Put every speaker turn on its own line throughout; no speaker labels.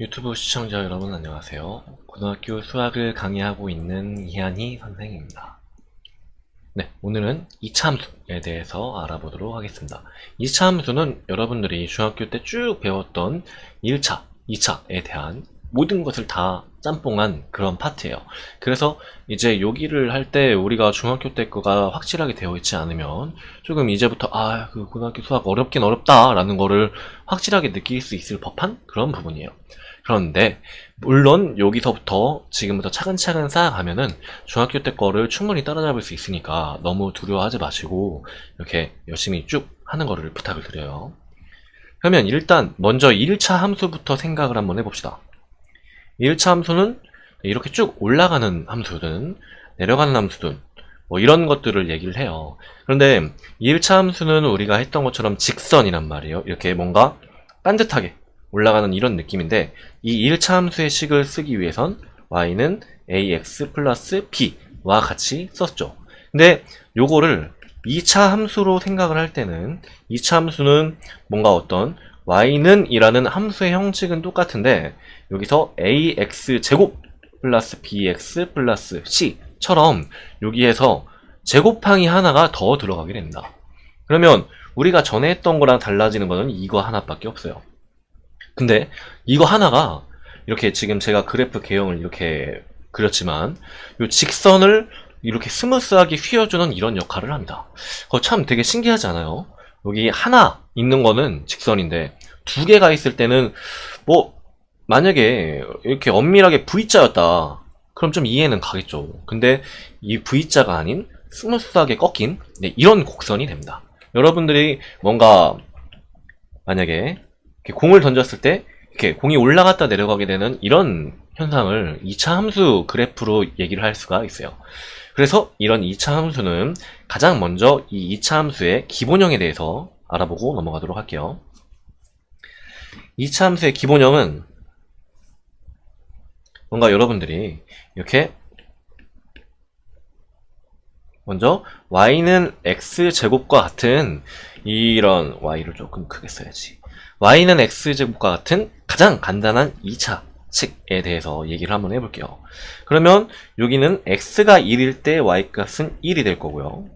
유튜브 시청자 여러분 안녕하세요. 고등학교 수학을 강의하고 있는 이한희 선생입니다. 네, 오늘은 이차함수에 대해서 알아보도록 하겠습니다. 이차함수는 여러분들이 중학교 때 쭉 배웠던 1차, 2차에 대한 모든 것을 다 짬뽕한 그런 파트예요. 그래서 이제 여기를 할 때 우리가 중학교 때 거가 확실하게 되어 있지 않으면 조금 이제부터 아, 그 고등학교 수학 어렵긴 어렵다라는 거를 확실하게 느낄 수 있을 법한 그런 부분이에요. 그런데 물론 여기서부터 지금부터 차근차근 쌓아가면은 중학교 때 거를 충분히 따라잡을 수 있으니까 너무 두려워하지 마시고 이렇게 열심히 쭉 하는 거를 부탁을 드려요. 그러면 일단 먼저 1차 함수부터 생각을 한번 해봅시다. 1차 함수는 이렇게 쭉 올라가는 함수든 내려가는 함수든 뭐 이런 것들을 얘기를 해요. 그런데 1차 함수는 우리가 했던 것처럼 직선이란 말이에요. 이렇게 뭔가 반듯하게 올라가는 이런 느낌인데 이 1차 함수의 식을 쓰기 위해선 y는 ax 플러스 b와 같이 썼죠. 근데 요거를 2차 함수로 생각을 할 때는 2차 함수는 뭔가 어떤 y는 이라는 함수의 형식은 똑같은데 여기서 ax 제곱 플러스 bx 플러스 c처럼 여기에서 제곱항이 하나가 더 들어가게 됩니다. 그러면 우리가 전에 했던 거랑 달라지는 거는 이거 하나밖에 없어요. 근데 이거 하나가 이렇게 지금 제가 그래프 개형을 이렇게 그렸지만 이 직선을 이렇게 스무스하게 휘어주는 이런 역할을 합니다. 그거 참 되게 신기하지 않아요? 여기 하나 있는 거는 직선인데 두 개가 있을 때는 뭐 만약에 이렇게 엄밀하게 V자였다 그럼 좀 이해는 가겠죠. 근데 이 V자가 아닌 스무스하게 꺾인 네, 이런 곡선이 됩니다. 여러분들이 뭔가 만약에 공을 던졌을 때 이렇게 공이 올라갔다 내려가게 되는 이런 현상을 2차 함수 그래프로 얘기를 할 수가 있어요. 그래서 이런 2차 함수는 가장 먼저 이 2차 함수의 기본형에 대해서 알아보고 넘어가도록 할게요. 2차 함수의 기본형은 뭔가 여러분들이 이렇게 먼저 y는 x제곱과 같은 이런 y를 조금 크게 써야지 y는 x제곱과 같은 가장 간단한 2차 식에 대해서 얘기를 한번 해볼게요. 그러면 여기는 x가 1일 때 y값은 1이 될 거고요.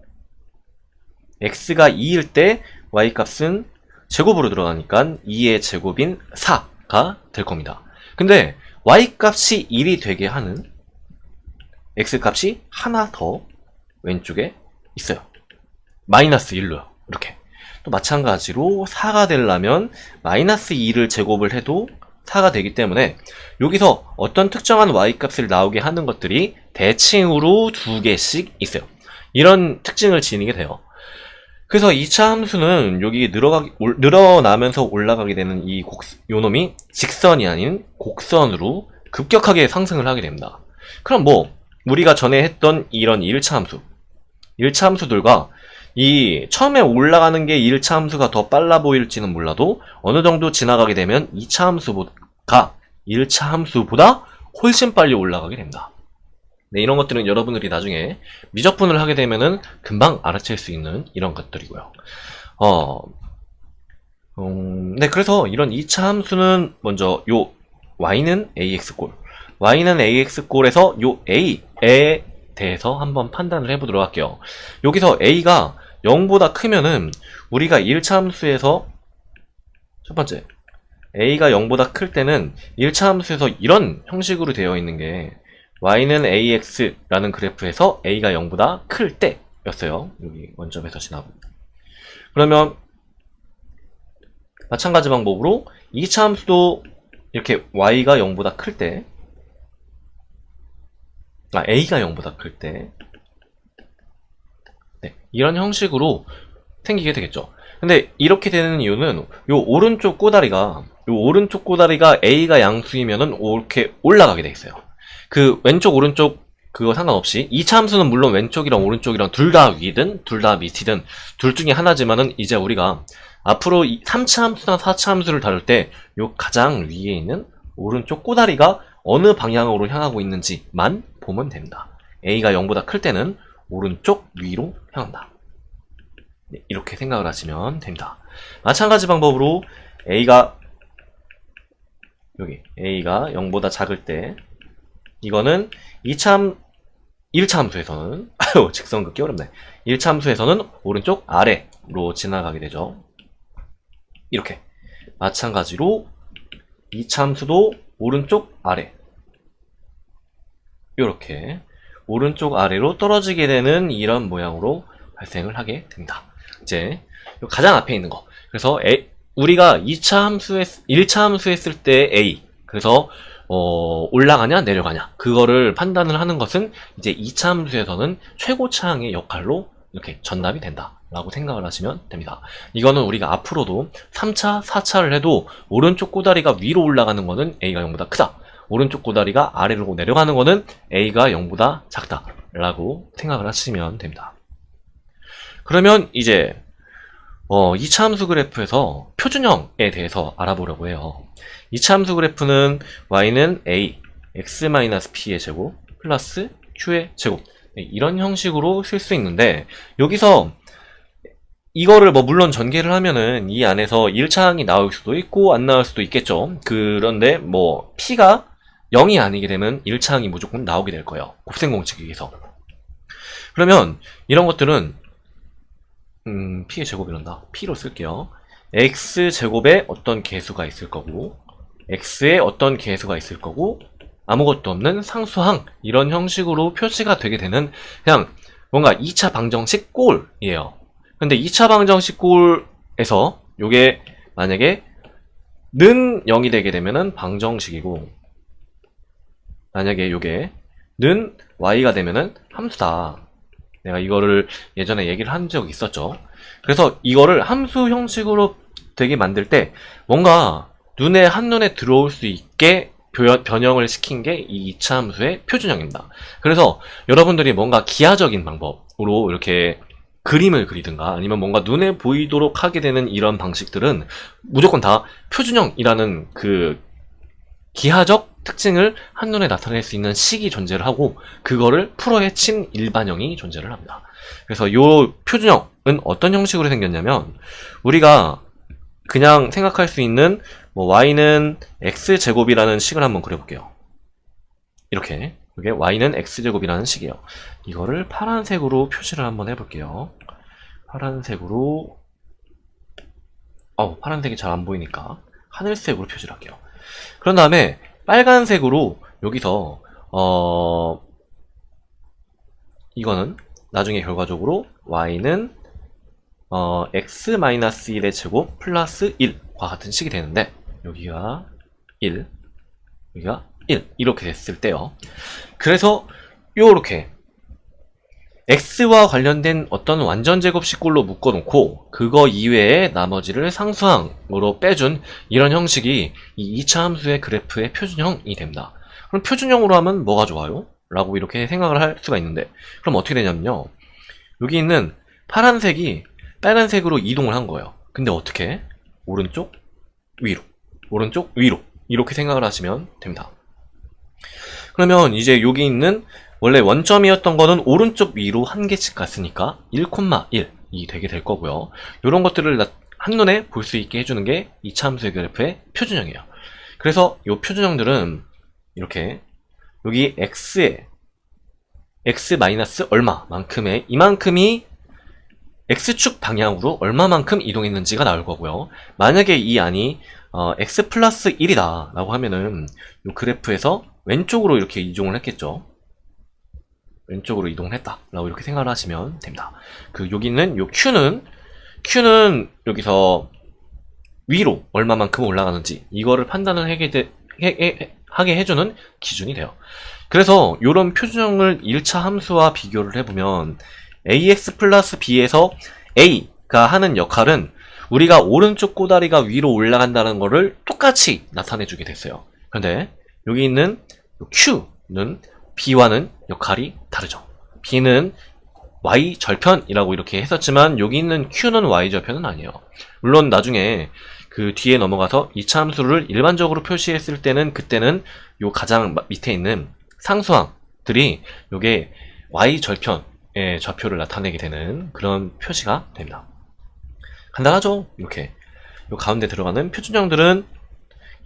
x가 2일 때 y값은 제곱으로 들어가니까 2의 제곱인 4가 될 겁니다. 근데 y값이 1이 되게 하는 x값이 하나 더 왼쪽에 있어요. 마이너스 1로요. 이렇게. 또 마찬가지로 4가 되려면 마이너스 2를 제곱을 해도 4가 되기 때문에 여기서 어떤 특정한 y값을 나오게 하는 것들이 대칭으로 두 개씩 있어요. 이런 특징을 지니게 돼요. 그래서 2차 함수는 여기 늘어가기, 올- 늘어나면서 올라가게 되는 이 곡, 요놈이 직선이 아닌 곡선으로 급격하게 상승을 하게 됩니다. 그럼 뭐, 우리가 전에 했던 이런 1차 함수, 1차 함수들과 이 처음에 올라가는 게 1차 함수가 더 빨라 보일지는 몰라도 어느 정도 지나가게 되면 2차 함수가 1차 함수보다 훨씬 빨리 올라가게 됩니다. 네, 이런 것들은 여러분들이 나중에 미적분을 하게 되면은 금방 알아챌 수 있는 이런 것들이고요. 어, 음, 네, 그래서 이런 2차 함수는 먼저 요 y는 ax골, y는 ax골에서 요 a에 대해서 한번 판단을 해보도록 할게요. 여기서 a가 0보다 크면은 우리가 1차 함수에서 첫 번째 a가 0보다 클 때는 1차 함수에서 이런 형식으로 되어 있는 게 y는 ax라는 그래프에서 a가 0보다 클 때였어요. 여기 원점에서 지나고. 그러면 마찬가지 방법으로 2차 함수도 이렇게 y가 0보다 클 때, 아, a가 0보다 클 때, 네, 이런 형식으로 생기게 되겠죠. 근데 이렇게 되는 이유는 요 오른쪽 꼬다리가 요 오른쪽 꼬다리가 a가 양수이면은 이렇게 올라가게 돼 있어요. 그 왼쪽 오른쪽 그거 상관없이 2차 함수는 물론 왼쪽이랑 오른쪽이랑 둘 다 위든 둘 다 밑이든 둘 중에 하나지만은 이제 우리가 앞으로 3차 함수나 4차 함수를 다룰 때 요 가장 위에 있는 오른쪽 꼬다리가 어느 방향으로 향하고 있는지만 보면 됩니다. a가 0보다 클 때는 오른쪽 위로 향한다. 네, 이렇게 생각을 하시면 됩니다. 마찬가지 방법으로 a가 여기 a가 0보다 작을 때 이거는 2차 1차 함수에서는 아유 직선 긋기 어렵네. 1차 함수에서는 오른쪽 아래로 지나가게 되죠. 이렇게. 마찬가지로 2차 함수도 오른쪽 아래. 이렇게 오른쪽 아래로 떨어지게 되는 이런 모양으로 발생을 하게 됩니다. 이제 요 가장 앞에 있는 거. 그래서 A- 우리가 2차 함수 했, 1차 함수 했을 때 A. 그래서 어, 올라가냐 내려가냐 그거를 판단을 하는 것은 이제 2차 함수에서는 최고차항의 역할로 이렇게 전납이 된다 라고 생각을 하시면 됩니다. 이거는 우리가 앞으로도 3차, 4차를 해도 오른쪽 꼬다리가 위로 올라가는 거는 A가 0보다 크다. 오른쪽 꼬다리가 아래로 내려가는 거는 A가 0보다 작다라고 생각을 하시면 됩니다. 그러면 이제 어, 2차 함수 그래프에서 표준형에 대해서 알아보려고 해요. 2차 함수 그래프는 y는 a, x-p의 제곱 플러스 q의 제곱 네, 이런 형식으로 쓸 수 있는데 여기서 이거를 뭐 물론 전개를 하면은 이 안에서 1차항이 나올 수도 있고 안 나올 수도 있겠죠. 그런데 뭐 p가 0이 아니게 되면 1차항이 무조건 나오게 될 거예요. 곱셈 공식에서. 그러면 이런 것들은 음, p의 제곱이란다. p로 쓸게요. x 제곱에 어떤 개수가 있을 거고 x에 어떤 개수가 있을 거고 아무것도 없는 상수항 이런 형식으로 표시가 되게 되는 그냥 뭔가 2차 방정식 꼴이에요. 근데 2차 방정식 꼴에서 요게 만약에 는 0이 되게 되면은 방정식이고 만약에 요게 는 y가 되면은 함수다. 내가 이거를 예전에 얘기를 한 적이 있었죠. 그래서 이거를 함수 형식으로 되게 만들 때 뭔가 눈에 한눈에 들어올 수 있게 표- 변형을 시킨 게 이 2차 함수의 표준형입니다. 그래서 여러분들이 뭔가 기하적인 방법으로 이렇게 그림을 그리든가 아니면 뭔가 눈에 보이도록 하게 되는 이런 방식들은 무조건 다 표준형이라는 그 기하적 특징을 한눈에 나타낼 수 있는 식이 존재를 하고 그거를 풀어헤친 일반형이 존재를 합니다. 그래서 요 표준형은 어떤 형식으로 생겼냐면 우리가 그냥 생각할 수 있는 뭐 y는 x 제곱이라는 식을 한번 그려볼게요. 이렇게 이게 y는 x 제곱이라는 식이에요. 이거를 파란색으로 표시를 한번 해볼게요. 파란색으로 어 파란색이 잘 안 보이니까 하늘색으로 표시를 할게요. 그런 다음에 빨간색으로 여기서 어 이거는 나중에 결과적으로 y는 어 x-1의 제곱 플러스 1과 같은 식이 되는데 여기가 1 여기가 1 이렇게 됐을 때요. 그래서 요렇게 x와 관련된 어떤 완전 제곱식 꼴로 묶어놓고 그거 이외에 나머지를 상수항으로 빼준 이런 형식이 이 2차 함수의 그래프의 표준형이 됩니다. 그럼 표준형으로 하면 뭐가 좋아요? 라고 이렇게 생각을 할 수가 있는데 그럼 어떻게 되냐면요. 여기 있는 파란색이 빨간색으로 이동을 한 거예요. 근데 어떻게? 오른쪽 위로 오른쪽 위로 이렇게 생각을 하시면 됩니다. 그러면 이제 여기 있는 원래 원점이었던 거는 오른쪽 위로 한 개씩 갔으니까 1,1이 되게 될 거고요. 이런 것들을 나- 한눈에 볼 수 있게 해주는 게 2차 함수의 그래프의 표준형이에요. 그래서 이 표준형들은 이렇게 여기 x에 x 마이너스 얼마만큼의 이만큼이 x축 방향으로 얼마만큼 이동했는지가 나올 거고요. 만약에 이 안이 어, x 플러스 1이다 라고 하면은 이 그래프에서 왼쪽으로 이렇게 이동을 했겠죠. 왼쪽으로 이동을 했다 라고 이렇게 생각을 하시면 됩니다. 그 여기 있는 요 q는 q는 여기서 위로 얼마만큼 올라가는지 이거를 판단을 하게, 되, 해- 해- 하게 해주는 기준이 돼요. 그래서 이런 표준형을 1차 함수와 비교를 해보면 ax 플러스 b에서 a가 하는 역할은 우리가 오른쪽 꼬다리가 위로 올라간다는 거를 똑같이 나타내주게 됐어요. 그런데 여기 있는 q는 b와는 역할이 다르죠. b는 y 절편이라고 이렇게 했었지만 여기 있는 q는 y 절편은 아니에요. 물론 나중에 그 뒤에 넘어가서 2차 함수를 일반적으로 표시했을 때는 그때는 요 가장 마- 밑에 있는 상수항들이 요게 y 절편의 좌표를 나타내게 되는 그런 표시가 됩니다. 간단하죠? 이렇게 요 가운데 들어가는 표준형들은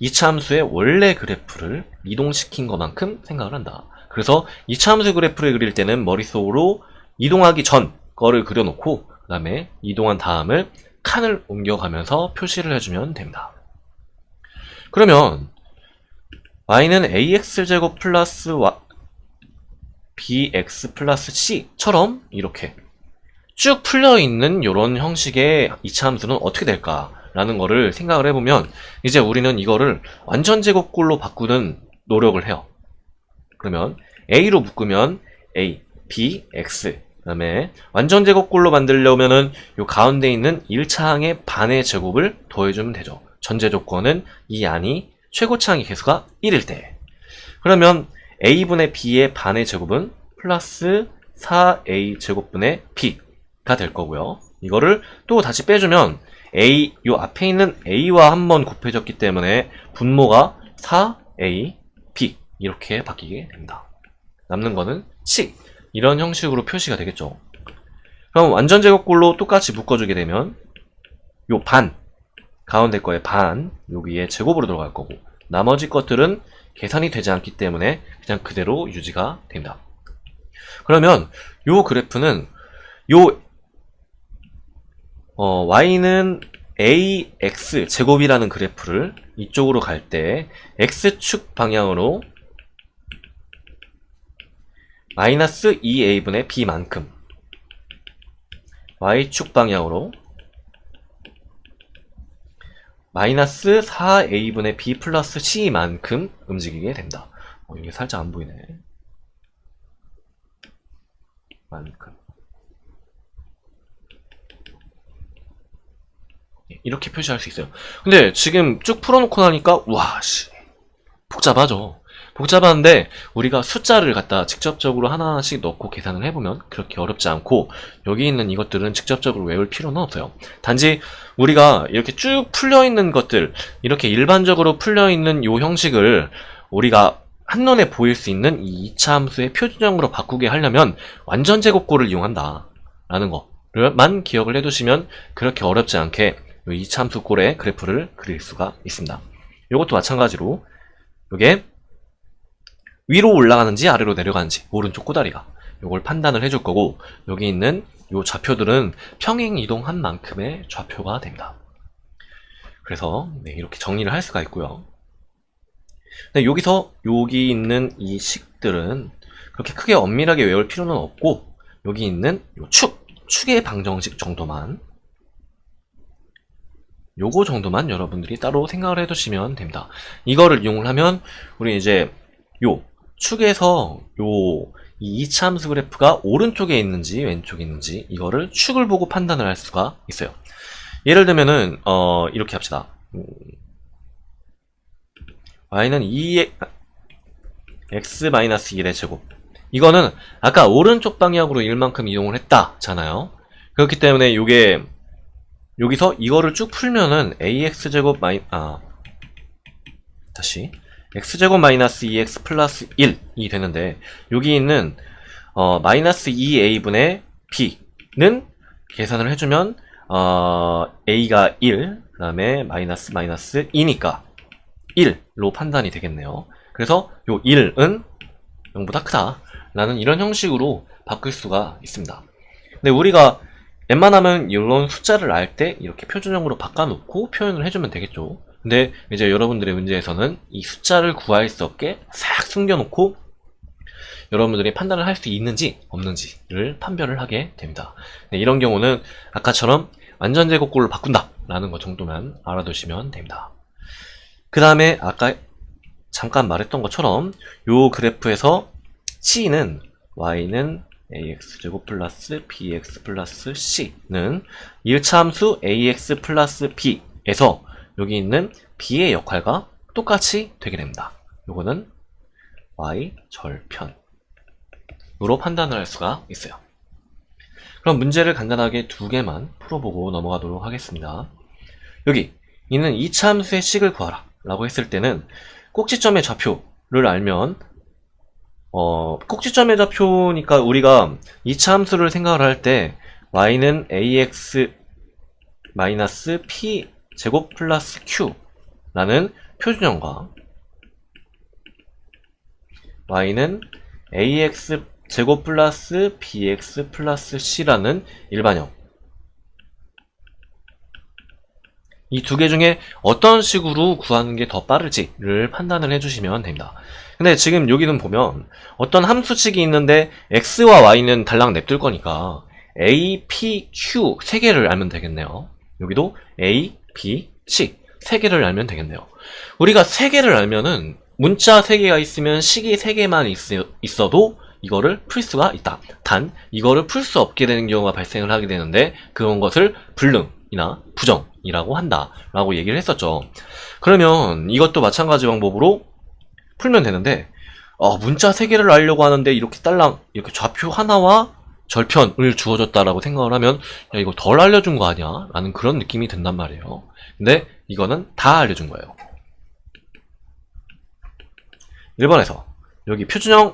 2차 함수의 원래 그래프를 이동시킨 것만큼 생각을 한다. 그래서 2차 함수 그래프를 그릴 때는 머릿속으로 이동하기 전 거를 그려놓고 그 다음에 이동한 다음을 칸을 옮겨가면서 표시를 해주면 됩니다. 그러면 y는 ax제곱 플러스 bx 플러스 c처럼 이렇게 쭉 풀려있는 이런 형식의 2차 함수는 어떻게 될까 라는 거를 생각을 해보면 이제 우리는 이거를 완전 제곱꼴로 바꾸는 노력을 해요. 그러면 a로 묶으면 a, b, x 그 다음에 완전 제곱꼴로 만들려면은 요 가운데 있는 1차항의 반의 제곱을 더해주면 되죠. 전제 조건은 이 안이 최고차항의 개수가 1일 때. 그러면 a분의 b의 반의 제곱은 플러스 4a 제곱분의 b가 될 거고요. 이거를 또 다시 빼주면 a 요 앞에 있는 a와 한 번 곱해졌기 때문에 분모가 4a b 이렇게 바뀌게 됩니다. 남는 거는 식 이런 형식으로 표시가 되겠죠. 그럼 완전 제곱꼴로 똑같이 묶어주게 되면 요 반 가운데 거에 반 여기에 제곱으로 들어갈 거고 나머지 것들은 계산이 되지 않기 때문에 그냥 그대로 유지가 됩니다. 그러면 요 그래프는 요 어, y는 ax 제곱이라는 그래프를 이쪽으로 갈 때 x축 방향으로 마이너스 2a분의 b만큼 y축 방향으로 마이너스 4a분의 b 플러스 c만큼 움직이게 된다. 어, 이게 살짝 안 보이네. 만큼. 예, 이렇게 표시할 수 있어요. 근데 지금 쭉 풀어놓고 나니까 와, 씨, 복잡하죠. 복잡한데 우리가 숫자를 갖다 직접적으로 하나씩 넣고 계산을 해보면 그렇게 어렵지 않고 여기 있는 이것들은 직접적으로 외울 필요는 없어요. 단지 우리가 이렇게 쭉 풀려있는 것들 이렇게 일반적으로 풀려있는 이 형식을 우리가 한눈에 보일 수 있는 이 2차 함수의 표준형으로 바꾸게 하려면 완전 제곱꼴을 이용한다 라는 거만 기억을 해두시면 그렇게 어렵지 않게 이 2차 함수 꼴의 그래프를 그릴 수가 있습니다. 이것도 마찬가지로 이게 위로 올라가는지 아래로 내려가는지 오른쪽 꼬다리가 이걸 판단을 해줄 거고 여기 있는 이 좌표들은 평행 이동한 만큼의 좌표가 됩니다. 그래서 네, 이렇게 정리를 할 수가 있고요. 근데 여기서 여기 있는 이 식들은 그렇게 크게 엄밀하게 외울 필요는 없고 여기 있는 요 축, 축의 방정식 정도만 요거 정도만 여러분들이 따로 생각을 해두시면 됩니다. 이거를 이용을 하면 우리 이제 요 축에서 요 이 2차 함수 그래프가 오른쪽에 있는지 왼쪽에 있는지 이거를 축을 보고 판단을 할 수가 있어요. 예를 들면은 어 이렇게 합시다. 음, y는 2 x-1의 제곱 이거는 아까 오른쪽 방향으로 1만큼 이동을 했다잖아요. 그렇기 때문에 이게 여기서 이거를 쭉 풀면은 ax제곱 마이 아 다시 x제곱 마이너스 2x 플러스 1이 되는데 여기 있는 어, 마이너스 2a분의 b는 계산을 해주면 어, a가 1, 그 다음에 마이너스 마이너스 2니까 1로 판단이 되겠네요. 그래서 요 1은 0보다 크다 라는 이런 형식으로 바꿀 수가 있습니다. 근데 우리가 웬만하면 이런 숫자를 알 때 이렇게 표준형으로 바꿔놓고 표현을 해주면 되겠죠. 근데 이제 여러분들의 문제에서는 이 숫자를 구할 수 없게 싹 숨겨놓고 여러분들이 판단을 할 수 있는지 없는지를 판별을 하게 됩니다. 네, 이런 경우는 아까처럼 완전 제곱꼴을 바꾼다 라는 것 정도만 알아두시면 됩니다. 그 다음에 아까 잠깐 말했던 것처럼 이 그래프에서 C는 Y는 ax제곱 플러스 bx 플러스 c는 1차 함수 ax 플러스 b에서 여기 있는 b의 역할과 똑같이 되게 됩니다. 요거는 y 절편으로 판단을 할 수가 있어요. 그럼 문제를 간단하게 두 개만 풀어보고 넘어가도록 하겠습니다. 여기 있는 2차 함수의 식을 구하라 라고 했을 때는 꼭지점의 좌표를 알면 어, 꼭지점의 좌표니까 우리가 2차 함수를 생각을 할 때 y는 ax 마이너스 p 제곱 플러스 q 라는 표준형과 y는 ax 제곱 플러스 bx 플러스 c라는 일반형 이 두 개 중에 어떤 식으로 구하는 게 더 빠를지를 판단을 해주시면 됩니다. 근데 지금 여기는 보면 어떤 함수식이 있는데 x와 y는 달랑 냅둘 거니까 a, p, q 세 개를 알면 되겠네요. 여기도 a, b, c 세 개를 알면 되겠네요. 우리가 세 개를 알면은 문자 세 개가 있으면 식이 세 개만 있어, 도 이거를 풀 수가 있다. 단 이거를 풀 수 없게 되는 경우가 발생을 하게 되는데 그런 것을 불능이나 부정이라고 한다라고 얘기를 했었죠. 그러면 이것도 마찬가지 방법으로 풀면 되는데 어, 문자 세 개를 알려고 하는데 이렇게 딸랑 이렇게 좌표 하나와 절편을 주어졌다라고 생각을 하면 야 이거 덜 알려준 거 아니야? 라는 그런 느낌이 든단 말이에요. 근데 이거는 다 알려준 거예요. 1번에서 여기 표준형에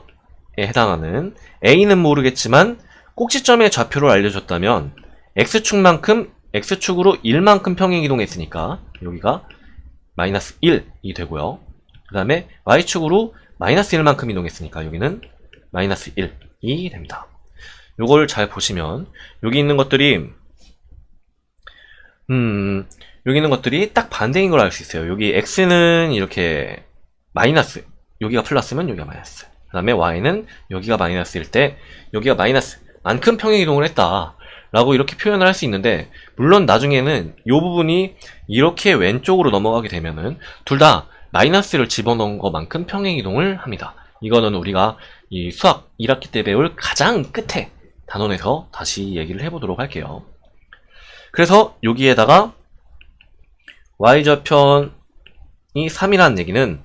해당하는 A는 모르겠지만 꼭지점의 좌표를 알려줬다면 X축만큼 X축으로 1만큼 평행 이동했으니까 여기가 마이너스 1이 되고요. 그 다음에 Y축으로 마이너스 1만큼 이동했으니까 여기는 마이너스 1이 됩니다. 요걸 잘 보시면 여기 있는 것들이 음 여기 있는 것들이 딱 반대인 걸 알 수 있어요. 여기 X는 이렇게 마이너스 여기가 플러스면 여기가 마이너스. 그 다음에 Y는 여기가 마이너스일 때 여기가 마이너스. 만큼 평행 이동을 했다 라고 이렇게 표현을 할 수 있는데 물론 나중에는 이 부분이 이렇게 왼쪽으로 넘어가게 되면은 둘 다 마이너스를 집어넣은 것만큼 평행 이동을 합니다. 이거는 우리가 이 수학 1학기 때 배울 가장 끝에 단원에서 다시 얘기를 해보도록 할게요 그래서 여기에다가 y좌편이 3이라는 얘기는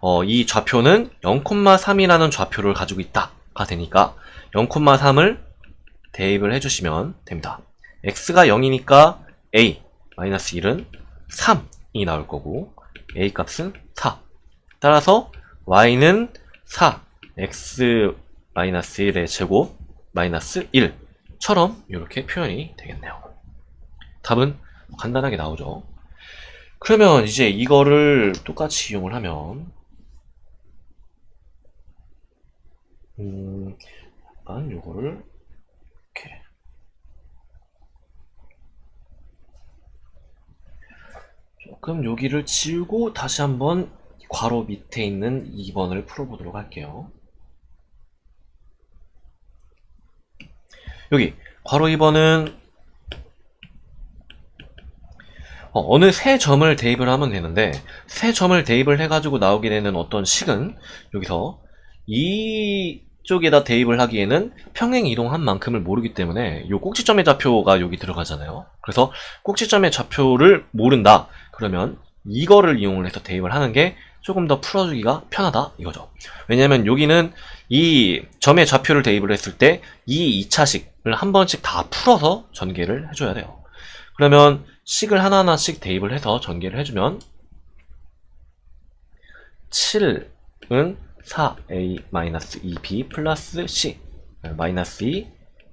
어, 이 좌표는 0,3이라는 좌표를 가지고 있다가 되니까 0,3을 대입을 해주시면 됩니다. x가 0이니까 a 마이너스 1은 3이 나올 거고 a 값은 4 따라서 y는 4 x 마이너스 1의 제곱 마이너스 1처럼 이렇게 표현이 되겠네요. 답은 간단하게 나오죠. 그러면 이제 이거를 똑같이 이용을 하면 음, 약간 요거를 이렇게 조금 여기를 지우고 다시 한번 괄호 밑에 있는 2번을 풀어보도록 할게요. 여기 괄호 2번은 어, 느새 점을 대입을 하면 되는데 새 점을 대입을 해가지고 나오게 되는 어떤 식은 여기서 이쪽에다 대입을 하기에는 평행 이동한 만큼을 모르기 때문에 이 꼭지점의 좌표가 여기 들어가잖아요. 그래서 꼭지점의 좌표를 모른다. 그러면 이거를 이용을 해서 대입을 하는 게 조금 더 풀어주기가 편하다 이거죠. 왜냐면 여기는 이 점의 좌표를 대입을 했을 때 이 2차식을 한 번씩 다 풀어서 전개를 해줘야 돼요. 그러면 식을 하나하나씩 대입을 해서 전개를 해주면 7은 4a-2b 플러스 c 마이너스 2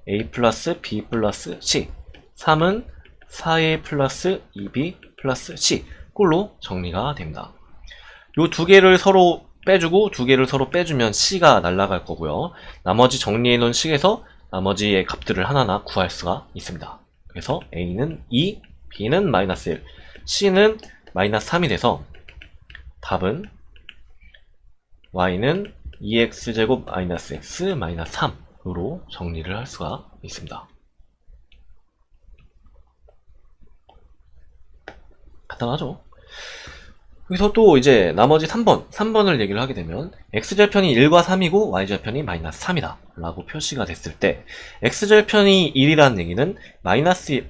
a 플러스 b 플러스 c 3은 4a 플러스 2b 플러스 c 꼴로 정리가 됩니다. 요 두 개를 서로 빼주고 두 개를 서로 빼주면 c가 날라갈 거고요. 나머지 정리해 놓은 식에서 나머지의 값들을 하나하나 구할 수가 있습니다. 그래서 a는 2, b는 마이너스 1, c는 마이너스 3이 돼서 답은 y는 2x제곱 마이너스 x 마이너스 3으로 정리를 할 수가 있습니다. 간단하죠? 여기서 또 이제 나머지 3번, 3번을 얘기를 하게 되면 x절편이 1과 3이고 y절편이 마이너스 3이다 라고 표시가 됐을 때 x절편이 1이라는 얘기는 마이너스 1,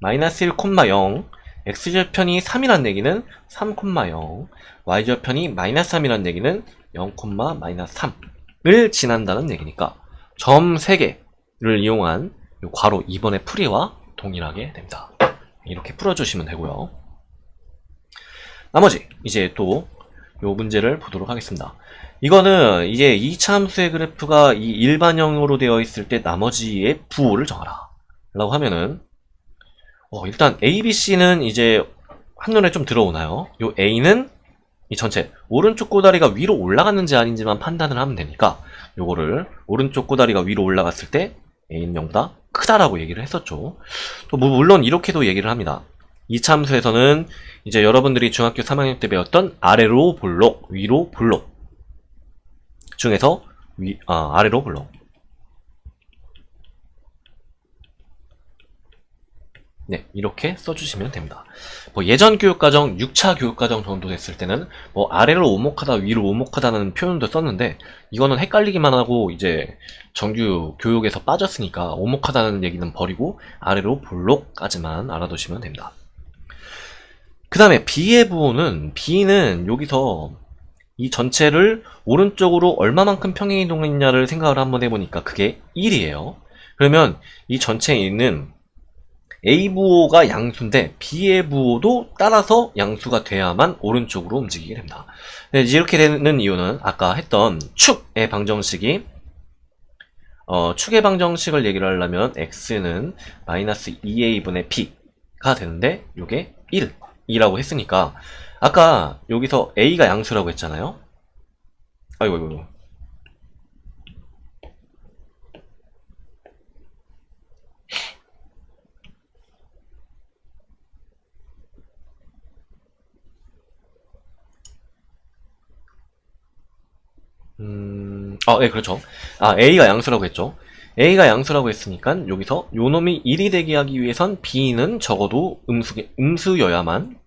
마이너스 1,0 x절편이 3이라는 얘기는 3,0 y절편이 마이너스 3이라는 얘기는 0, 마이너스 3을 지난다는 얘기니까 점 3개를 이용한 괄호 2번의 풀이와 동일하게 됩니다. 이렇게 풀어주시면 되고요. 나머지 이제 또 요 문제를 보도록 하겠습니다. 이거는 이제 2차 함수의 그래프가 이 일반형으로 되어 있을 때 나머지의 부호를 정하라 라고 하면은 어, 일단 A, B, C는 이제 한눈에 좀 들어오나요? 요 A는 이 전체 오른쪽 꼬다리가 위로 올라갔는지 아닌지만 판단을 하면 되니까 요거를 오른쪽 꼬다리가 위로 올라갔을 때 A는 0보다 크다라고 얘기를 했었죠. 또뭐 물론 이렇게도 얘기를 합니다. 이 참수에서는 이제 여러분들이 중학교 3학년 때 배웠던 아래로 볼록, 위로 볼록 중에서 위, 아, 아래로 볼록 네, 이렇게 써주시면 됩니다. 뭐 예전 교육과정, 6차 교육과정 정도 됐을 때는 뭐 아래로 오목하다, 위로 오목하다는 표현도 썼는데 이거는 헷갈리기만 하고 이제 정규 교육에서 빠졌으니까 오목하다는 얘기는 버리고 아래로 볼록까지만 알아두시면 됩니다. 그 다음에 B의 부호는 B는 여기서 이 전체를 오른쪽으로 얼마만큼 평행 이동했냐를 생각을 한번 해보니까 그게 1이에요. 그러면 이 전체에 있는 A 부호가 양수인데 B의 부호도 따라서 양수가 돼야만 오른쪽으로 움직이게 됩니다. 네, 이렇게 되는 이유는 아까 했던 축의 방정식이 어, 축의 방정식을 얘기를 하려면 x는 마이너스 2a분의 b가 되는데 이게 1 이라고 했으니까 아까 여기서 a가 양수라고 했잖아요. 아이고 아이고. 음, 아, 네, 그렇죠. 아, A가 양수라고 했죠. A가 양수라고 했으니까 여기서 요 놈이 1이 되게 하기 위해선 B는 적어도 음수, 음수여야만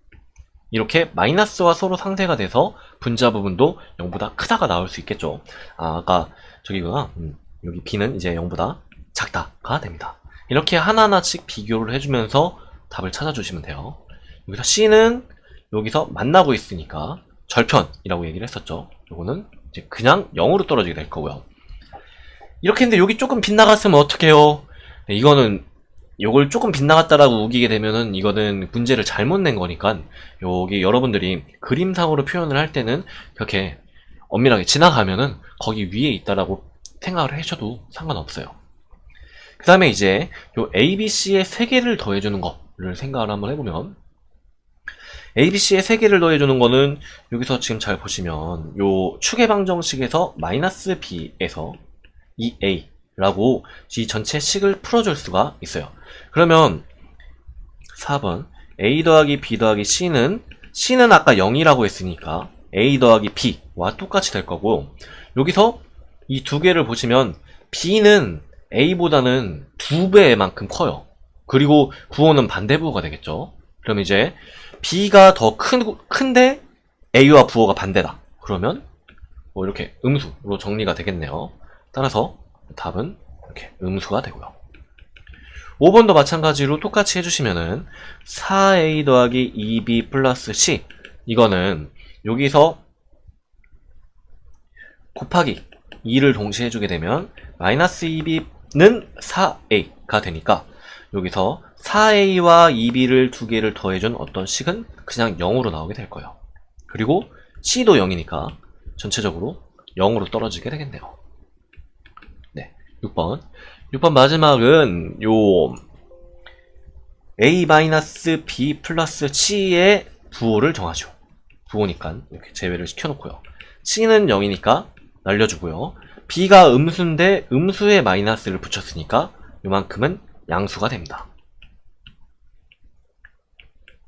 이렇게 마이너스와 서로 상쇄가 돼서 분자 부분도 0보다 크다가 나올 수 있겠죠. 아, 아까 저기가 음, 여기 B는 이제 0보다 작다가 됩니다. 이렇게 하나하나씩 비교를 해주면서 답을 찾아주시면 돼요. 여기서 C는 여기서 만나고 있으니까 절편이라고 얘기를 했었죠. 요거는 이제 그냥 0으로 떨어지게 될 거고요. 이렇게 했는데 여기 조금 빗나갔으면 어떡해요? 네, 이거는 요걸 조금 빗나갔다라고 우기게 되면은 이거는 문제를 잘못 낸 거니까 여기 여러분들이 그림상으로 표현을 할 때는 그렇게 엄밀하게 지나가면은 거기 위에 있다라고 생각을 하셔도 상관없어요. 그 다음에 이제 요 ABC의 세 개를 더해주는 거를 생각을 한번 해보면 ABC의 세 개를 더해주는 거는 여기서 지금 잘 보시면 요 축의 방정식에서 마이너스 B에서 2A라고 이 전체 식을 풀어줄 수가 있어요. 그러면 4번 A 더하기 B 더하기 C는 C는 아까 0이라고 했으니까 A 더하기 B와 똑같이 될 거고 여기서 이 두 개를 보시면 B는 A보다는 두 배만큼 커요. 그리고 구호는 반대부호가 되겠죠. 그럼 이제 B가 더 큰, 큰데 A와 부호가 반대다. 그러면 뭐 이렇게 음수로 정리가 되겠네요. 따라서 답은 이렇게 음수가 되고요. 5번도 마찬가지로 똑같이 해주시면은 4a 더하기 2b 플러스 c 이거는 여기서 곱하기 2를 동시에 해주게 되면 마이너스 2b는 4a가 되니까 여기서 4a와 2b를 두 개를 더해준 어떤 식은 그냥 0으로 나오게 될 거예요. 그리고 c도 0이니까 전체적으로 0으로 떨어지게 되겠네요. 네, 6번. 6번 마지막은 요 a-b 플러스 c의 부호를 정하죠. 부호니까 이렇게 제외를 시켜놓고요. c는 0이니까 날려주고요. b가 음수인데 음수에 마이너스를 붙였으니까 요만큼은 양수가 됩니다.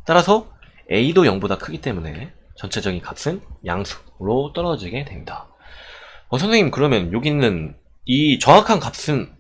따라서 a도 0보다 크기 때문에 전체적인 값은 양수로 떨어지게 됩니다. 어, 선생님 그러면 여기 있는 이 정확한 값은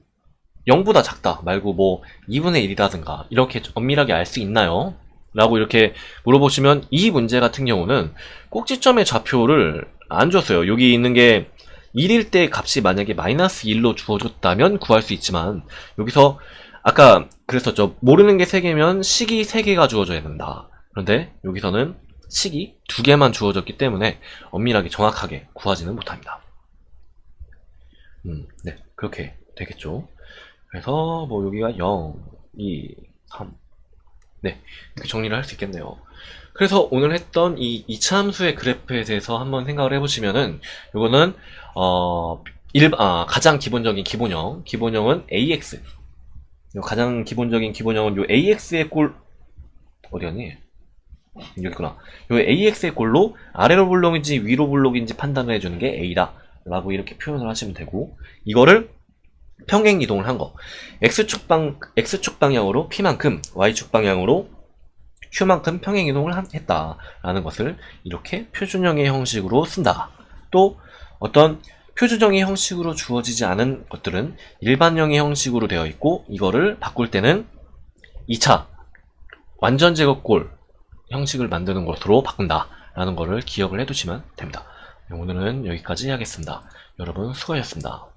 0보다 작다 말고 뭐 2분의 1이라든가 이렇게 엄밀하게 알 수 있나요? 라고 이렇게 물어보시면 이 문제 같은 경우는 꼭지점의 좌표를 안 줬어요. 여기 있는 게 1일 때 값이 만약에 마이너스 1로 주어졌다면 구할 수 있지만 여기서 아까 그랬었죠. 모르는 게 3개면 식이 3개가 주어져야 된다. 그런데 여기서는 식이 2개만 주어졌기 때문에 엄밀하게 정확하게 구하지는 못합니다. 음, 네. 그렇게 되겠죠. 그래서 뭐 여기가 0, 2, 3. 네. 이렇게 정리를 할 수 있겠네요. 그래서 오늘 했던 이 이차함수의 그래프에 대해서 한번 생각을 해보시면은 이거는 어 일, 아, 가장 기본적인 기본형 기본형은 AX 요 가장 기본적인 기본형은 요 AX의 꼴 어디였니? 여기 있구나. 요 AX의 골로 아래로 볼록인지 위로 볼록인지 판단을 해주는 게 A다. 라고 이렇게 표현을 하시면 되고, 이거를 평행 이동을 한 거. X축 방, X축 방향으로 P만큼, Y축 방향으로 Q만큼 평행 이동을 한- 했다라는 것을 이렇게 표준형의 형식으로 쓴다. 또 어떤 표준형의 형식으로 주어지지 않은 것들은 일반형의 형식으로 되어 있고 이거를 바꿀 때는 2차 완전 제곱골 형식을 만드는 것으로 바꾼다라는 거를 기억을 해두시면 됩니다. 오늘은 여기까지 하겠습니다. 여러분 수고하셨습니다.